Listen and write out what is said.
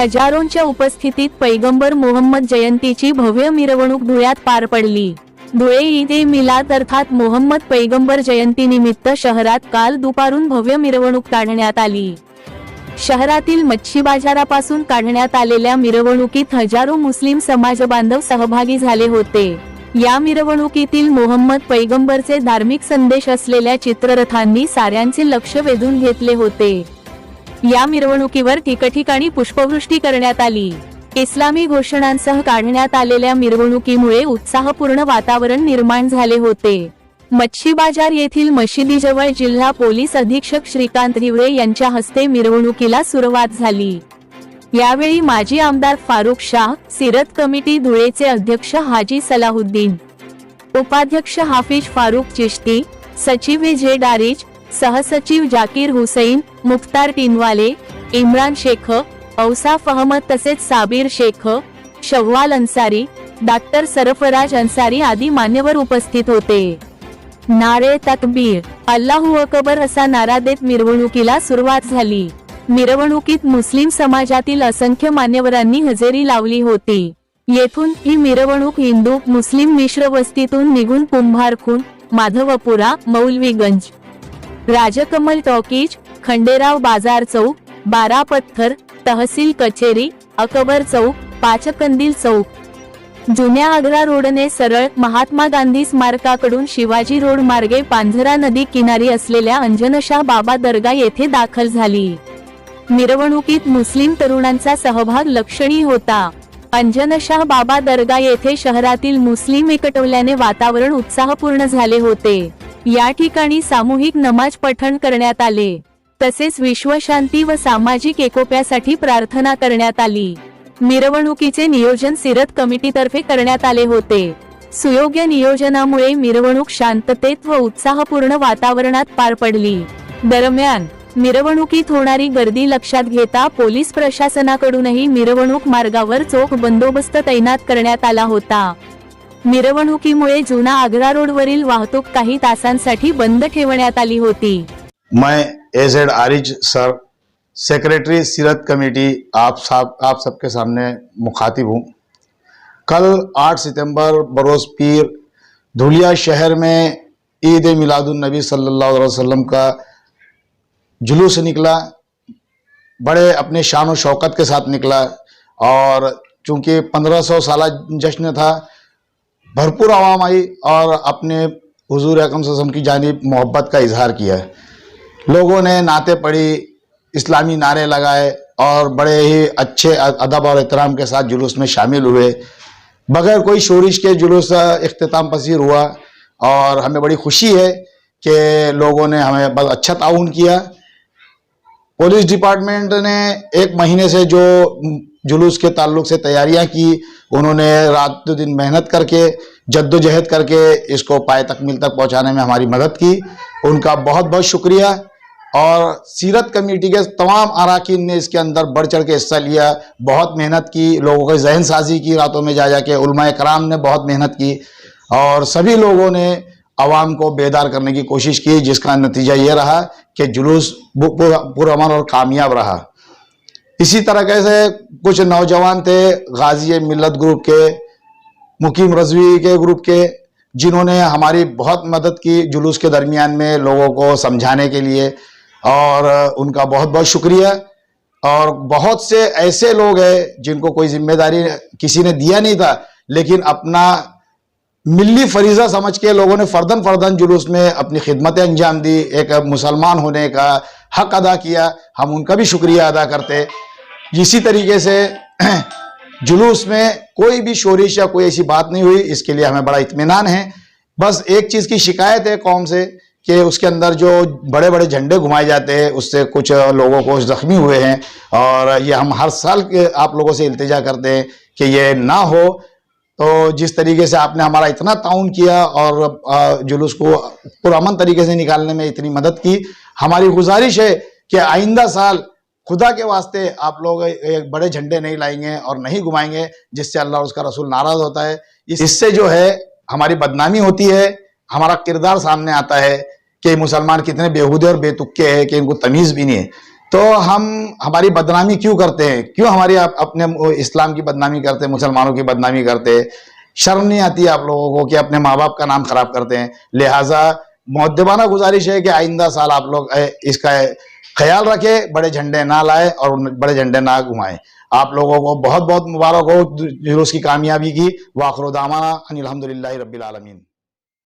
हजारोंच्या उपस्थितीत पैगंबर मोहम्मद जयंतीची भव्य मिरवणूक धुळ्यात पार पडली. धुळे ईद ए मिलाद अर्थात मोहम्मद पैगंबर जयंतीनिमित्त शहरात काल दुपारून भव्य मिरवणूक काढण्यात आली. शहरातील मच्छी बाजारापासून काढण्यात आलेल्या मिरवणुकीत हजारो मुस्लिम समाज बांधव सहभागी झाले होते. या मिरवणुकीतील मोहम्मद पैगंबरचे धार्मिक संदेश असलेल्या चित्ररथांनी साऱ्यांचे लक्ष वेधून घेतले होते. या मिरवणुकीवर ठिकठिकाणी पुष्पवृष्टी करण्यात आली. इस्लामी घोषणांसह काढण्यात आलेल्या मिरवणुकीमुळे उत्साहपूर्ण वातावरण निर्माण झाले होते. मच्छी बाजार येथील मशिदीजवळ जिल्हा पोलीस अधीक्षक श्रीकांत हिवळे यांच्या हस्ते मिरवणुकीला सुरुवात झाली. यावेळी माजी आमदार फारुख शाह सिरत कमिटी धुळेचे अध्यक्ष हाजी सलाहुद्दीन उपाध्यक्ष हाफिज फारुख चिश्ती सचिव जे डारिज सहसचिव जाकीर हुसैन मुख्तार टिनवाले इम्रान शेख औसाफ अहमद तसेच साबीर शेख शव्वाल अन्सारी डॉक्टर सरफराज अन्सारी आदी मान्यवर उपस्थित होते. नारे तकबीर अल्लाहू अकबर असा नारा देत मिरवणुकीला सुरुवात झाली. मिरवणुकीत मुस्लिम समाजातील असंख्य मान्यवरांनी हजेरी लावली होती. येथून ही मिरवणूक हिंदू मुस्लिम मिश्र वस्तीतून निघून कुंभारखून माधवपुरा मौलवीगंज राजकमल टॉकीज खंडेराव बाजार चौक बारा पत्थर तहसील कचेरी अकबर चौक पाचकंदील चौक. जुन्या आग्रा रोडने सरळ महात्मा गांधी स्मारकाकडून शिवाजी रोड मार्गे पांझरा नदी किनारी असलेल्या अंजनशाह बाबा दर्गा येथे दाखल झाली. मिरवणुकीत मुस्लिम तरुणांचा सहभाग लक्षणीय होता. अंजनशाह बाबा दर्गा येथे शहरातील मुस्लिम एकटवल्याने वातावरण उत्साहपूर्ण झाले होते. या ठिकाणी सामूहिक नमाज पठण करण्यात आले. तसेच विश्वशांती व सामाजिक एकोप्यासाठी प्रार्थना करण्यात आली. मिरवणुकीचे नियोजन सिरत कमिटीतर्फे करण्यात आले होते. सुयोग्य नियोजनामुळे मिरवणूक शांततेत व उत्साहपूर्ण वातावरणात पार पडली. दरम्यान मिरवणुकीत होणारी गर्दी लक्षात घेता पोलीस प्रशासनाकडूनही मिरवणूक मार्गावर चोख बंदोबस्त तैनात करण्यात आला होता. मिरवणुकीमुळे जुना आग्रा रोडवरील वाहतूक काही तासांसाठी बंद ठेवण्यात आली होती. मैं aged Ariz, sir. Secretary Seerat committee, आप साहब आप सबके सामने मुखातिब हूँ। कल 8 सितंबर, बरोज़ पीर, धुलिया शहर में ईद मिलादुलनबी सल्लल्लाहु अलैहि वसल्लम का जुलूस निकला। बड़े अपने शान शौकत के साथ निकला और चूँकि 1500 साल जश्न था भरपूर आवाम आई और अपने हजूर सल्लल्लाहु अलैहि की जानिब मोहब्बत का इजहार किया है। लोगों ने नाते पढ़ी, इस्लामी नारे लगाए और बड़े ही अच्छे अदब और एहतराम के साथ जुलूस में शामिल हुए। बगैर कोई शोरिश के जुलूस अख्ताम पसीर हुआ और हमें बड़ी खुशी है कि लोगों ने हमें बहुत अच्छा ताउन किया। पुलिस डिपार्टमेंट ने एक महीने से जो जुलूस के ताल्लुक से तैयारियाँ की, उन्होंने रात दिन मेहनत करके, जद्दोजहद करके इसको पाए तकमील तक पहुँचाने में हमारी मदद की। उनका बहुत बहुत शुक्रिया। और सीरत कमेटी के तमाम अरकान ने इसके अंदर बढ़ चढ़ के हिस्सा लिया। बहुत मेहनत की, लोगों को जहन साजी की रातों में जा जाके उलमा कराम ने बहुत मेहनत की। और सभी लोगों ने आवाम को बेदार करने की कोशिश की, जिसका नतीजा ये रहा कि जुलूस पुरअमन और कामयाब रहा। इसी तरह से कुछ नौजवान थे, गाजी मिलत ग्रुप के, मुकीम रजवी के ग्रुप के, जिन्होंने हमारी बहुत मदद की जुलूस के दरमियान में लोगों को समझाने के लिए। और उनका बहुत बहुत शुक्रिया। और बहुत से ऐसे लोग हैं जिनको कोई ज़िम्मेदारी किसी ने दिया नहीं था, लेकिन अपना मिली फरीजा समझ के लोगों ने फर्दन फर्दन जुलूस में अपनी खिदमतें अंजाम दी। एक मुसलमान होने का हक अदा किया। हम उनका भी शुक्रिया अदा करते। इसी तरीके से जुलूस में कोई भी शोरिश या कोई ऐसी बात नहीं हुई, इसके लिए हमें बड़ा इतमान है। बस एक चीज़ की शिकायत है कौम से कि उसके अंदर जो बड़े बड़े झंडे घुमाए जाते हैं, उससे कुछ लोगों को जख्मी हुए हैं और ये हम हर साल आप लोगों से इल्तजा करते हैं कि ये ना हो। तो जिस तरीके से आपने हमारा इतना ताउन किया और जुलूस को पुरअमन तरीके से निकालने में इतनी मदद की, हमारी गुजारिश है कि आइंदा साल खुदा के वास्ते आप लोग बड़े झंडे नहीं लाएँगे और नहीं घुमाएँगे, जिससे अल्लाह उसका रसूल नाराज़ होता है। इससे जो है, हमारी बदनामी होती है, हमारा किरदार सामने आता है कि मुसलमान कितने बेहूदे और बेतुके हैं, कि इनको तमीज़ भी नहीं है। तो हम, हमारी बदनामी क्यों करते हैं? क्यों हमारी आप अपने इस्लाम की बदनामी करते हैं, मुसलमानों की बदनामी करते हैं? शर्म नहीं आती आप लोगों को कि अपने माँ बाप का नाम खराब करते हैं। लिहाजा मुद्दबाना गुजारिश है कि आइंदा साल आप लोग इसका ख्याल रखे, बड़े झंडे ना लाए और बड़े झंडे ना घुमाए। आप लोगों को बहुत बहुत मुबारक हो, जुलूस की कामयाबी की। वाखरुदामाना अनिल हम्दुलिल्लाहि रब्बिल आलमीन।